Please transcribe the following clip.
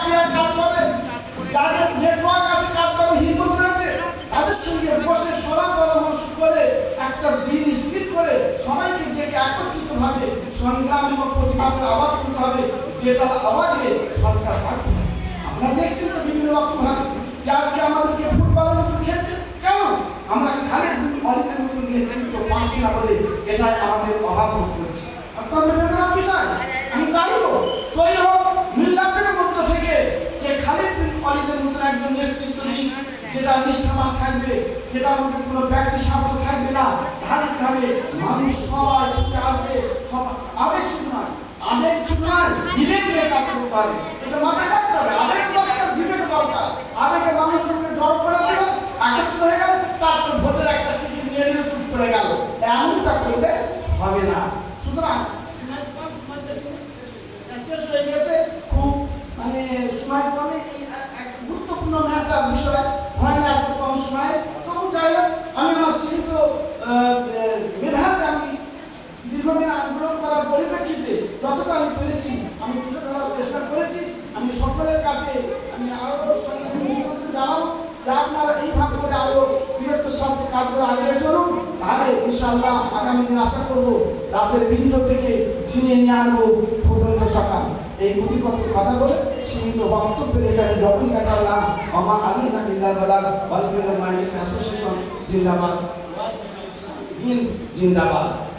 ক্রিয়া কাজ বসে সভা পরামর্শ করে একটা দিন স্থির করে সবাইকে ডেকে সংগ্রাম এবং প্রতিবাদের আওয়াজ তুলতে হবে যেটার আওয়াজে সরকার বাধ্য আমরা দেখছি তো বিভিন্ন রকমভাবে আজকে আমাদেরকে ফুটবলের মতো খেলছে। কেন? আমরা খালি অলিদের মতো বলে এটাই আমাদের আপনাদের একজন নেতৃত্ব নিই যেটা নিষ্ঠাবান থাকবে যেটার মধ্যে কোনো ব্যক্তি স্বার্থ থাকবে না। ধারিক ভাবে মানুষ সবাই ছুটে আসবে আবেগ শুধু আবেগ শুধু নয় বিবেক দিয়ে কাজ করতে হবে এটা মাথায় রাখতে হবে, আবেগ দরকার, বিবেক দরকার। আবেগে মানুষকে জড় করে দিল, একত্রিত হয়ে গেল, তারপর ভোটের একটা টিকিট নিয়ে নিল, চুপ করে গেল। এমনটা করলে হবে না। সুতরাং। শেষ হয়ে গেছে খুব মানে সময় কমে এই এক- এক গুরুত্বপূর্ণ একটা বিষয় হয় না এত কম সময়। তবু যাই হোক আমি আমার আহ, মেধাকে আমি দীর্ঘদিন আন্দোলন করার পরিপ্রেক্ষিতে যতটা আমি পেরেছি আমি তুলে ধরার চেষ্টা করেছি। আমি সকলের কাছে আমি আরও সংগঠন জানাব যে আপনারা এইভাবে করে আরও বৃহত্তর সঙ্গে কাজ করে আগে চলুন তাহলে ইনশাআল্লাহ আগামী দিন আশা করব রাতের বিন্দু থেকে ছিনিয়ে নিয়ে আনব ফুটবল সকাল। এই গুটিকত কথা বলে সীমিত বক্তব্যের এখানে যখন কাটালাম আমার আলী নাকিল্লার বেলা অল্পের মাইলিক অ্যাসোসিয়েশন, জিন্দাবাদ। জিন্দাবাদ।